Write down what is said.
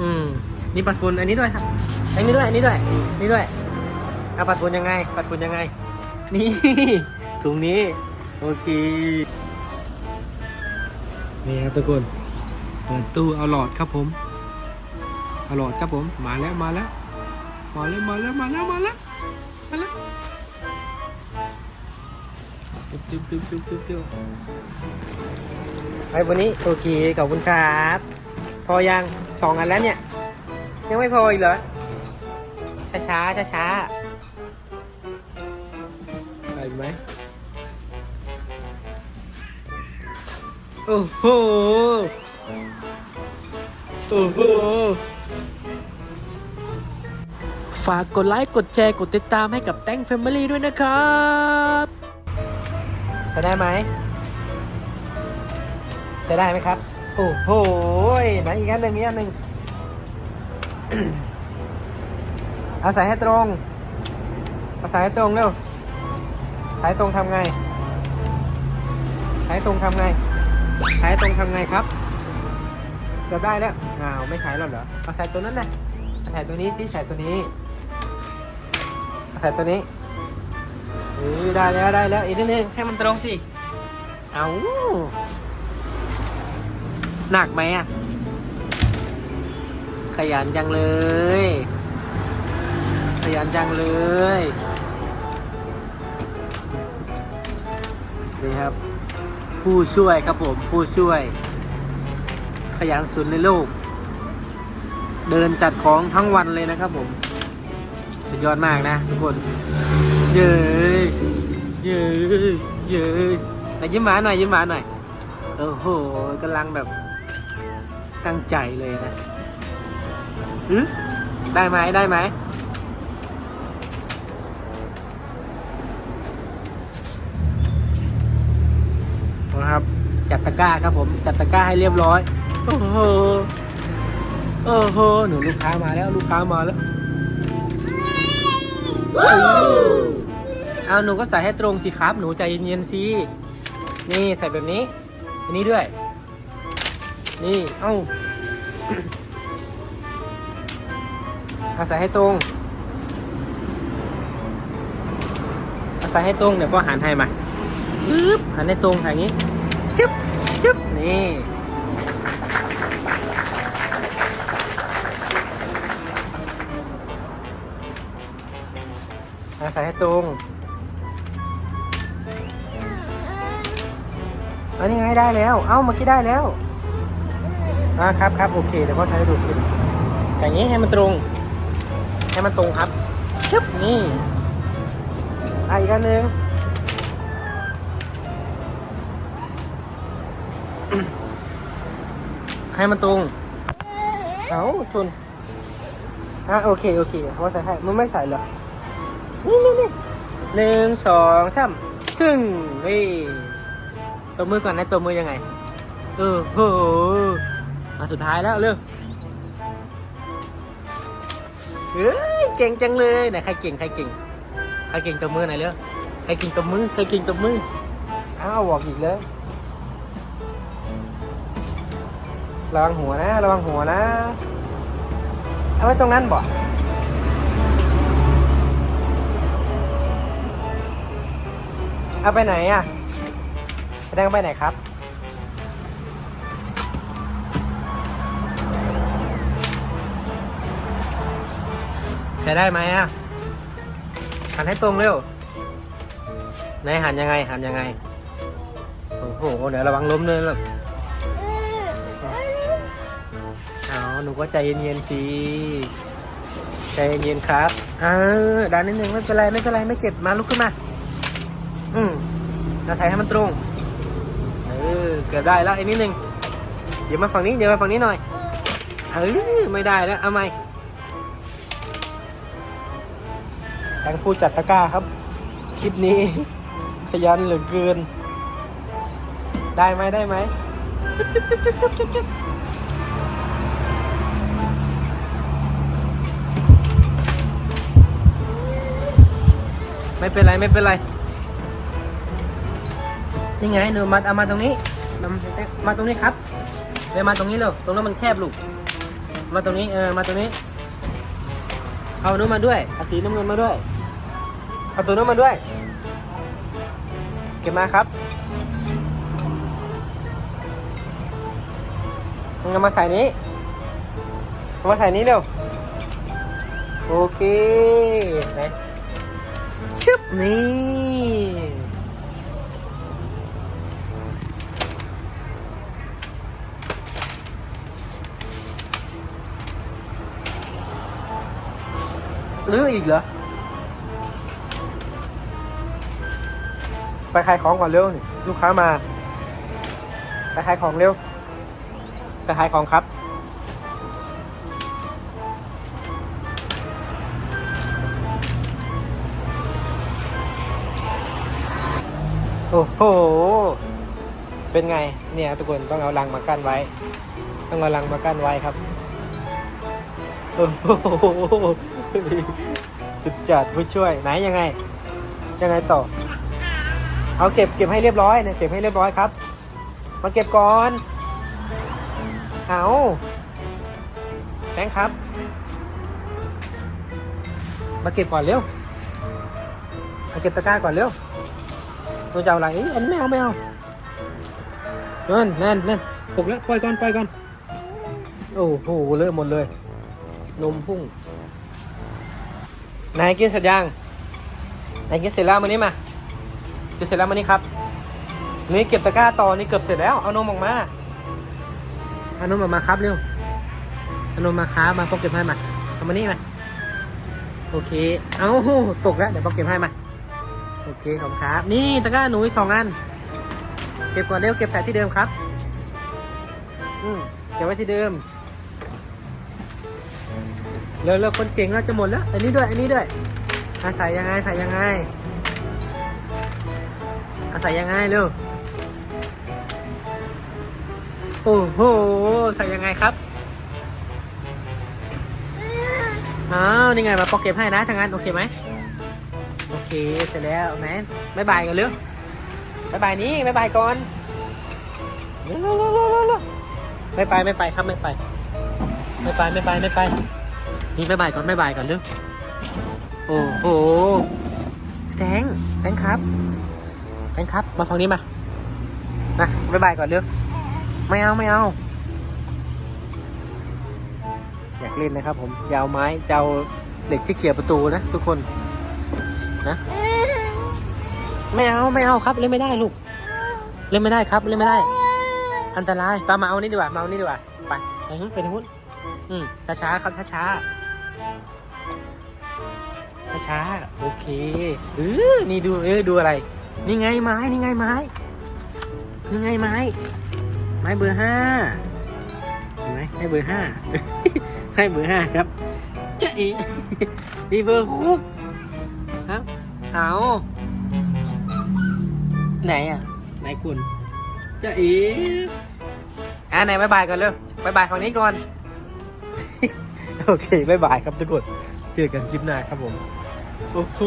อืมนี่ปัดฝุ่นอันนี้ด้วยครับ อันนี้ด้วย อันนี้ด้วย นี่ด้วยเอาปัดฝุ่นยังไง ปัดฝุ่นยังไง นี่ ถุงนี้ โอเค นี่ครับทุกคน เปิดตู้เอาหลอดครับผม เอาหลอดครับผม มาแล้ว มาแล้ว มาแล้ว มาแล้ว มาแล้ว มาแล้วมาแล้วตึ๊บตึ๊บตึ๊บตึ๊บตึ๊บไอ้วันนี้โอเคขอบคุณครับ อยังสองอันแล้วเนี่ย ยังไม่พออีกเหรอ ช้าช้าช้าช้าๆไปไหมโอ้โห โอ้โห ฝากกดไลค์ กดแชร์ กดติดตามให้กับแต้งแฟมิลี่ด้วยนะครับใช้ได้ไหมใช้ได้ไหมครับ โอ้โหไหนอีกอันหนึ่งอีกอันหนึ่งเอาใส่ให้ตรงเอาใส่ให้ตรงเร็วใส่ให้ตรงทำไงใส่ให้ตรงทำไงใส่ให้ตรงทำไงครับเกือบได้แล้วอ้าวไม่ใช้แล้วเหรอเอาใส่ตัวนั้นนะเอาใส่ตัวนี้สิใส่ตัวนี้เอาใส่ตัวนี้เออได้แล้วได้แล้วอีกนิดนึงให้มันตรงสิเอา หนักไหมอะ ขยันจังเลย ขยันจังเลย นี่ครับ ผู้ช่วยครับผมผู้ช่วย ขยันสุดในโลก เดินจัดของทั้งวันเลยนะครับผม สุดยอดมากนะทุกคน เย้เย้เย้ยไหนยิ้มหวาหน่อยยิ้มหวาหน่อยโอ้โหกำลังแบบ ตั้งใจเลยนะหึได้ไหมได้ไหมนะครับจัดตะกร้าครับผมจัดตะกร้าให้เรียบร้อยโอ้โหโอ้โหหนูลูกค้ามาแล้วลูกค้ามาแล้วเอาหนูก็ใส่ให้ตรงสิครับ หนูใจเย็นๆสินี่ใส่แบบนี้อันนี้ด้วย นี่ เอ้าอาใส่ให้ตรง อาใส่ให้ตรง เดี๋ยวพ่อหันให้มาปึ๊บหันให้ตรงอย่างนี้ ชึบชึบนี่อาใส่ให้ตรงอันนี้ไงได้แล้ว เอ้าเมื่อกี้ได้แล้ว อ่าครับครับโอเคเดี๋ยวพ่อใช้ดูขึ้นอย่างนี้ให้มันตรง ให้มันตรงครับชึบนี่อะอีกอันหนึ่งให้มันตรง เอาชนอะโอเค โอเคว่าใส่ให้มันไม่ใส่เหรอ นี่นี่นี่หนึ่งสองสามครึ่งนี่ตัวมือก่อนนะตัวมือยังไง เออโห มาสุดท้ายแล้วเร็วเฮ้ยเก่งจังเลยไหนใครเก่งใครเก่งใครเก่งตัวมือไหนอยเร็วใครเก่งตัวมือใครเก่งตัวมืออ้าวบอกอีกเลยระวังหัวนะระวังหัวนะเอาไว้ตรงนั้นบ่เอาไปไหนอะไปแดงไปไหนครับ ใช้ได้ไหมอะ หันให้ตรงเร็วไหนหันยังไง หันยังไง โอ้โห เดี๋ยวระวังล้มเลยลูกเอาหนูก็ใจเย็นๆสิ ใจเย็นๆครับเออดันนิดนึงไม่เป็นไรไม่เป็นไรไม่เจ็บมาลุกขึ้นมา อืมเราใส่ให้มันตรง เออ เกือบได้แล้วอีกนิดนึงเดี๋ยวมาฝั่งนี้เดี๋ยวมาฝั่งนี้หน่อย เออไม่ได้แล้ว เอาใหม แตงผู้จัดตะกร้าครับ คลิปนี้ ขยันเหลือเกิน ได้ไหมได้ไหมไม่เป็นไรไม่เป็นไรนี่ไงหนูมาเอามาตรงนี้มาตรงนี้ครับเดี๋ยวมาตรงนี้เร็วตรงนั้นมันแคบลูก มาตรงนี้เออมาตรงนี้ เอานู้มาด้วยเอาสีน้ำเงินมาด้วย เอาตัวนู้นมาด้วย เก็บมาครับมึงเอามาใส่นี้เอามาใส่นี้เร็ว โอเคไหนชึบนี่หรืออีกเหรอ ไปขายของก่อนเร็วนี่ลูกค้ามา ไปขายของเร็ว ไปขายของครับ โอ้โห เป็นไง เนี่ยทุกคนต้องเอาลังมากั้นไว้ ต้องเอาลังมากั้นไว้ครับโอ้โหสุดจัดผู้ช่วยไหนยังไง ยังไงต่อ เอาเก็บเก็บให้เรียบร้อยนะเก็บให้เรียบร้อยครับ มาเก็บก่อน เอาแบงค์ครับ มาเก็บก่อนเร็ว มาเก็บตะกร้าก่อนเร็วตัวจะเอาอะไรเอ้ยอันไม่เอาไม่เอานั่นนั่นนั่นปลุกแล้วปล่อยก่อนปล่อยก่อน โอ้โหเลอะหมดเลย นมพุ่ง นายกินเสร็จยังนายกินเสร็จแล้วมานี่มา กินเสร็จแล้วมานี่ครับนี่เก็บตะกร้าต่อนี่เกือบเสร็จแล้วเอานมออกมาเอานมออกมาครับเร็วเอานมมาครับมาพกเก็บให้มาเอามานี่มาโอเค เอาตกแล้วเดี๋ยวพกเก็บให้มาโอเคขอบคุณครับ นี่ตะกร้าหนูสองอัน เก็บก่อนเร็วเก็บใส่ที่เดิมครับ อืมเก็บไว้ที่เดิมเร็วเร็วคนเก่งเราจะหมดแล้ว อันนี้ด้วย อันนี้ด้วยอาใส่ยังไงใส่ยังไง อาใส่ยังไงเร็วโอ้โหใส่ยังไงครับอ้าวนี่ไงมาปอกเก็บให้นะทางนั้นโอเคไหมโอเคเสร็จแล้วแมนบายบายกันเร็วบายบายนี้บายบายก่อนเร็วเร็วเร็วเร็วเร็วเร็วไม่ไปไม่ไปครับไม่ไป ไม่ไปไม่ไปไม่ไปนี่บายบายก่อนบายบายก่อนเร็วโอ้โหแทงแทงครับ แทงครับ มาฝั่งนี้มามาบายบายก่อนเร็วไม่เอาไม่เอา อยากเล่นนะครับผมจะเอาไม้จะเอาเหล็กที่เขี่ยประตูนะทุกคนนะไม่เอาไม่เอาครับเล่นไม่ได้ลูกเล่นไม่ได้ครับเล่นไม่ได้ อันตรายตามาเอานี่ดีกว่ามาเอานี่ดีกว่าไปไปทางนู้นไปทางนู้นอืมช้าช้าๆครับช้าช้าช้าช้าๆโอเคเออนี่ดูเออดูอะไร นี่ไงไม้ นี่ไงไม้ นี่ไงไม้ ไม้เบอร์ห้าเห็นไหมให้เบอร์ห้า ให้เบอร์ห้าครับจะอีนี่เบอร์หกครับ เอาไหนอะ ไหนคุณจะอีอะไหนบายบายก่อนเร็วบายบายฝั่งนี้ก่อน โอเคบายบายครับทุกคน เจอกันคลิปหน้าครับผม โอ้โห